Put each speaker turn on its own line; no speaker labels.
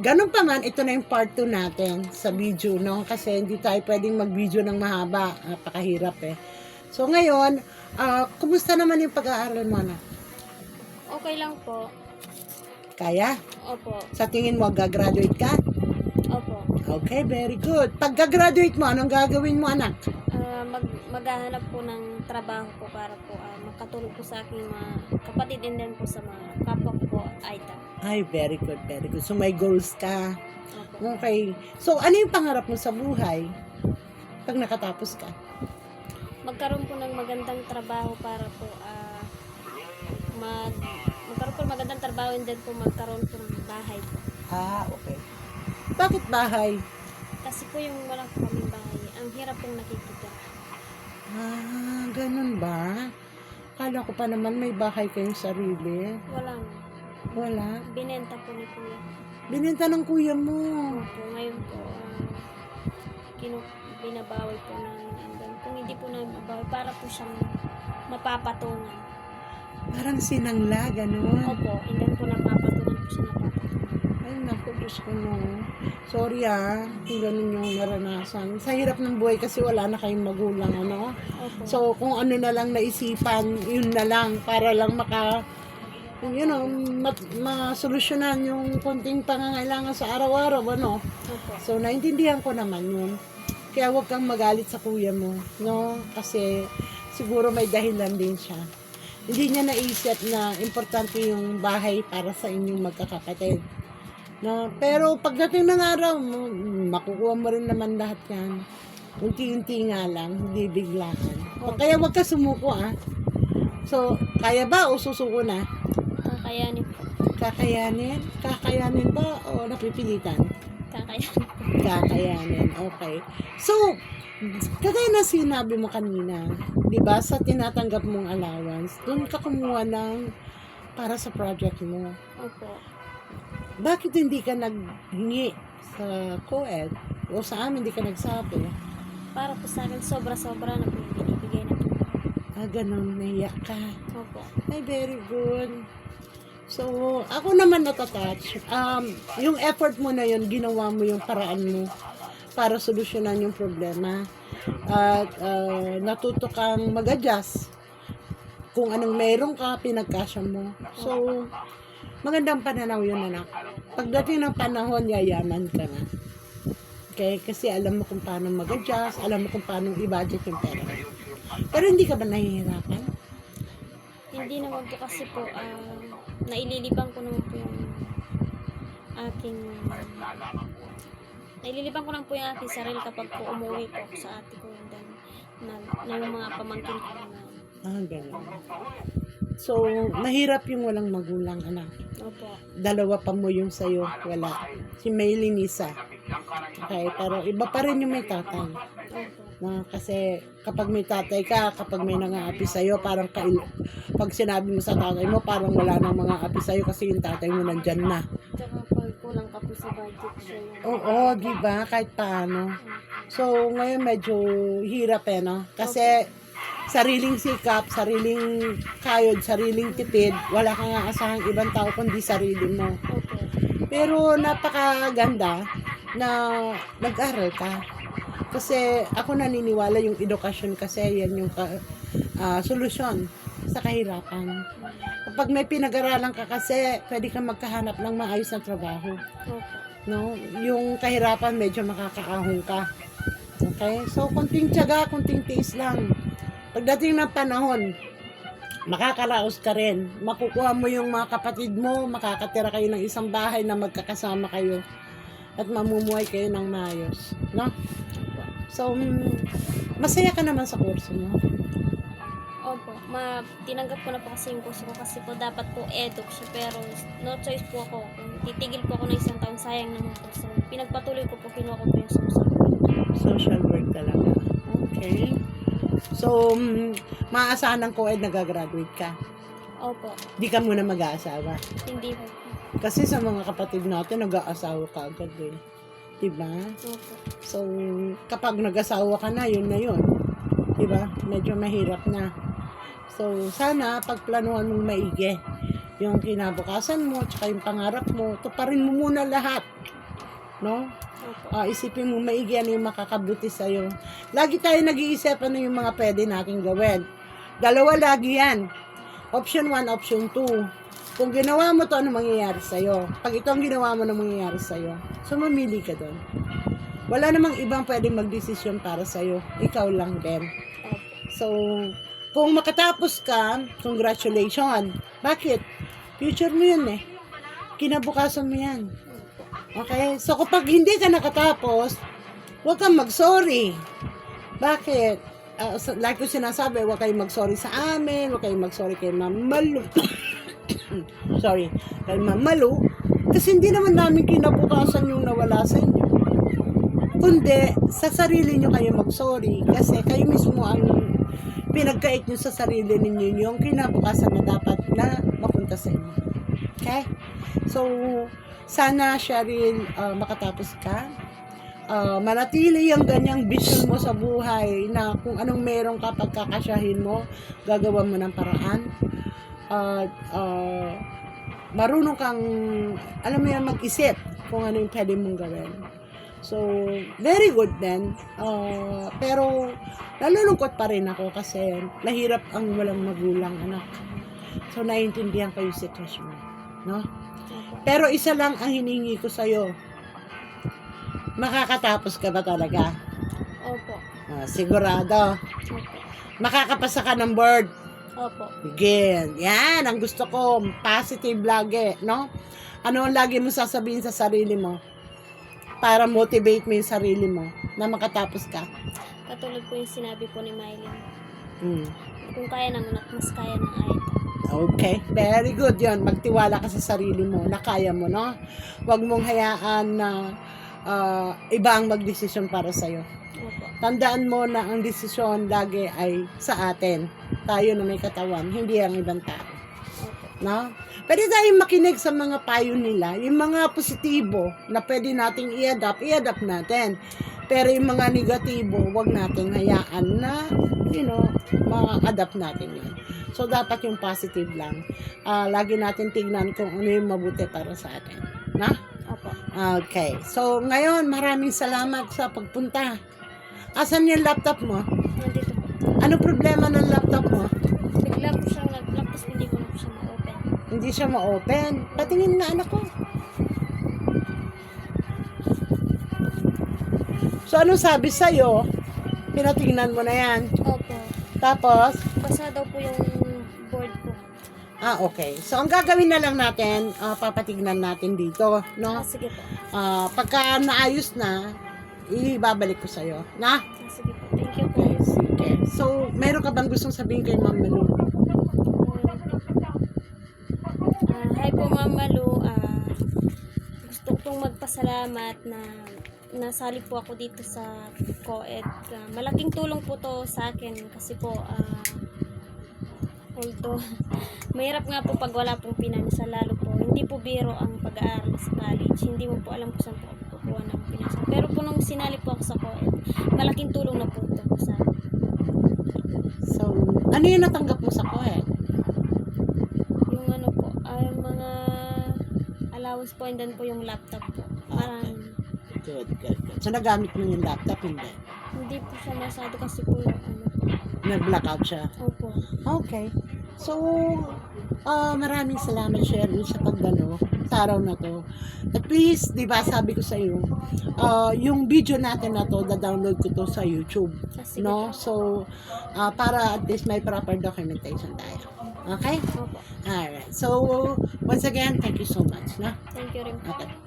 ganun pa man, ito na yung part 2 natin sa video, no? Kasi hindi tayo pwedeng mag-video ng mahaba. Napakahirap eh. So ngayon, ah, kumusta naman yung pag-aaral mo na?
Okay lang po.
Kaya?
Opo.
Sa tingin mo, gagraduate ka?
Opo.
Okay, very good. Pag gagraduate mo, anong gagawin mo, anak?
Ah, mag maghahanap po ng trabaho po para po ah, makatulong po sa aking mga kapatid and then po sa mga kapwa ko Aita.
Ay, very good, very good. So may goals ka. Okay. So, ano yung pangarap mo sa buhay? Pag nakatapos ka?
Magkaroon po ng magandang trabaho para po ah, mag magkaroon po ng magandang trabaho and then po magkaroon po ng bahay po.
Ah, okay. Bakit bahay?
Kasi po yung wala po kaming bahay, ang hirap pong nakikita.
Ah, ganun ba? Kala ko pa naman may bahay kayong sarili.
Wala na.
Wala.
Binenta po ni Kuya.
Binenta ng kuya mo.
Opo, ngayon po, ah, kinu binabawi po namin. Then, kung hindi po namin mabawi, para po siyang mapapatungan.
Parang sinangla, ganun.
Opo, then po napapatungan po siya napapatungan.
Ay, naku, Diyos ko no. Sorry ah, kung ganun yung naranasan. Sa hirap ng buhay kasi wala na kayong magulang, ano?
Opo.
So, kung ano na lang naisipan, yun na lang, para lang maka, you know, mat- masolusyonan yung konting pangangailangan sa araw-araw, ano?
Opo.
So, naintindihan ko naman yun. Kaya huwag kang magalit sa kuya mo, no? Kasi siguro may dahilan din siya. Hindi niya naisip na importante yung bahay para sa inyong magkakapatid. No? Pero pagdating ng araw, makukuha mo rin naman lahat yan. Unti-unti nga lang, hindi biglaan. O kaya wag ka sumuko ah. So, kaya ba o susuko na?
Kakayanin po.
Kakayanin? Kakayanin ba o napipilitan?
Kakayanin.
Kakayanin. Okay. So, kagaya na sinabi mo kanina, di ba, sa tinatanggap mong allowance, doon ka kumuha ng para sa project mo.
Opo.
Bakit hindi ka naghingi sa co-ed o sa amin hindi ka nagsabi?
Para po sa akin, sobra-sobra na po yung binibigay na po.
Ah, ganun, naiyak ka.
Opo.
Ay, very good. So, ako naman natatouch. Um, yung effort mo na yun, ginawa mo yung paraan mo para solusyonan yung problema. At uh, natuto kang mag-adjust. Kung anong meron ka, pinagkasya mo. So, magandang pananaw yun, anak. Pagdating ng panahon, yayaman ka na. Okay? Kasi alam mo kung paano mag-adjust, alam mo kung paano i-budget yung pera. Pero hindi ka ba nahihirapan?
Hindi naman po kasi po, ah, naililibang ko naman po yung aking naililibang ko lang po yung aking sarili kapag po umuwi po ako sa ate ko and then na, na yung mga pamangkin ko na
Ah, ganun. So, mahirap yung walang magulang, anak.
opo
Dalawa pa mo yung sa'yo, wala. Si Maylin isa. Okay, pero iba pa rin yung may tatay.
opo
No, kasi kapag may tatay ka, kapag may nangaapi sa'yo, parang kail pag sinabi mo sa tatay mo, parang wala nang mga api sa'yo kasi yung tatay mo nandyan na.
tsaka pag kulang ka po sa budget siya
Oo, di ba? Kahit paano. So, ngayon medyo hirap eh, no? Kasi sariling sikap, sariling kayod, sariling tipid, wala kang aasahang ibang tao kundi sarili mo. Pero napakaganda na nag-aral ka. Kasi ako naniniwala yung edukasyon kasi yan yung ka, ah, solusyon sa kahirapan. Kapag may pinag-aralan ka kasi, pwede kang magkahanap ng maayos na trabaho.
opo
No? Yung kahirapan, medyo makakaahon ka. Okay? So, kunting tiyaga, kunting tiis lang. Pagdating ng panahon, makakaraos ka rin. Makukuha mo yung mga kapatid mo, makakatira kayo ng isang bahay na magkakasama kayo. At mamumuhay kayo ng maayos. No? So, mm, masaya ka naman sa kurso mo.
Opo, ma tinanggap ko na po kasi yung kurso ko kasi po dapat po eduk siya pero no choice po ako. Kung titigil po ako ng isang taon, sayang naman po. So, pinagpatuloy ko po, kinuha ko po yung susunod.
Social work talaga. Okay. So, mm, maaasahan ng co-ed nagagraduate ka.
Opo,
Di ka muna mag-aasawa.
hindi po.
Kasi sa mga kapatid natin, nag-aasawa ka agad eh. Diba?
Opo.
So, kapag nag-asawa ka na, yun na yun. Diba? Medyo mahirap na. So, sana pagplanuhan mong maigi yung kinabukasan mo, tsaka yung pangarap mo, tuparin mo muna lahat. No? Ah, isipin mo maigi ano yung makakabuti sa'yo. Lagi tayo nag-iisip ano yung mga pwede nating gawin. Dalawa lagi yan. Option 1, option 2. Kung ginawa mo to, ano mangyayari sa'yo? Pag ito ang ginawa mo, ano mangyayari sa'yo? So, mamili ka doon. Wala namang ibang pwedeng magdesisyon para sa'yo. Ikaw lang din. So, kung makatapos ka, congratulations. Bakit? Future mo yun eh. Kinabukasan mo yan. Okay? So, kapag hindi ka nakatapos, huwag kang mag-sorry. Bakit? Sa- like ko sinasabi, huwag kayong mag-sorry sa amin, huwag kayong mag-sorry kay Ma'am Malu. Sorry, kay Ma'am Malu. Kasi hindi naman namin kinabukasan yung nawala sa inyo. Kundi, sa sarili nyo kayo mag-sorry. Kasi kayo mismo ang pinagkait nyo sa sarili ninyo yung kinabukasan na dapat na mapunta sa inyo. Okay? So, sana Cheryl uh, makatapos ka. Uh, manatili ang ganyang vision mo sa buhay na kung anong meron ka pagkakasyahin mo, gagawa mo ng paraan. At uh, marunong kang, alam mo yan, mag-isip kung ano yung pwede mong gawin. So, very good then. Uh, pero, nalulungkot pa rin ako kasi nahirap ang walang magulang anak. So, naiintindihan ko yung sitwasyon mo. No? Pero isa lang ang hiningi ko sa'yo. Makakatapos ka ba talaga?
Opo.
Ah, sigurado.
Opo.
Makakapasa ka ng board.
Opo.
Begin. Yan, ang gusto ko. Positive lagi, no? Ano ang lagi mo sasabihin sa sarili mo? Para motivate mo yung sarili mo na makatapos ka.
Katulad po yung sinabi po ni Mylene.
Hmm.
Kung kaya naman at mas kaya ng ayat.
Okay, very good yon. Magtiwala ka sa sarili mo na kaya mo, no? Huwag mong hayaan na ah, iba ang magdesisyon para sa'yo. Tandaan mo na ang desisyon lagi ay sa atin. Tayo na may katawan, hindi ang ibang tao. No? Pwede tayong makinig sa mga payo nila, yung mga positibo na pwede nating i-adapt, i-adapt natin. Pero yung mga negatibo, wag nating hayaan na, you know, ma-adapt natin yun. So, dapat yung positive lang. Ah, lagi natin tignan kung ano yung mabuti para sa atin. Na?
Opo.
Okay. So, ngayon, maraming salamat sa pagpunta. Asan yung laptop mo? Ano problema ng laptop mo?
Bigla po siyang nag-lock tapos hindi ko na po siya ma-open.
Hindi siya ma-open. Patingin na anak ko. So, anong sabi sa'yo? Pinatingnan mo na yan.
Opo.
Tapos,
Basa daw po yung board ko.
ah, okay. So, ang gagawin na lang natin, ah, papatignan natin dito, no?
Ah, sige po.
Ah, pagka naayos na, ibabalik ko sa'yo. Na?
Ah, sige
So, meron ka bang gustong sabihin kay Ma'am Malu?
Ah, hi po Ma'am Malu. Ah, gusto ko pong magpasalamat na nasali po ako dito sa COED. Ah, malaking tulong po to sa akin kasi po ah, although mahirap nga po pag wala pong pinansa lalo po hindi po biro ang pag-aaral sa college hindi mo po alam kung saan po kukuha ng pinansa pero po nung sinali po ako sa COED malaking tulong na po ito sa akin.
So, ano yung natanggap mo sa COED?
yung ano po, ay mga allowance po and then po yung laptop po. Parang
Good, good, good. So, nagamit mo yung laptop, hindi?
hindi po siya masyado kasi po yung ano po.
Nag-blackout siya.
Opo.
Okay. So, ah maraming salamat, Cheryl, sa pagdalo sa araw na to. At please, di ba, sabi ko sa iyo, ah, yung video natin na to, da-download ko to sa YouTube.
Kasi
No? So, ah, para at least may proper documentation tayo. Okay? Alright. So, once again, thank you so much. No?
Thank you rin po.
Okay.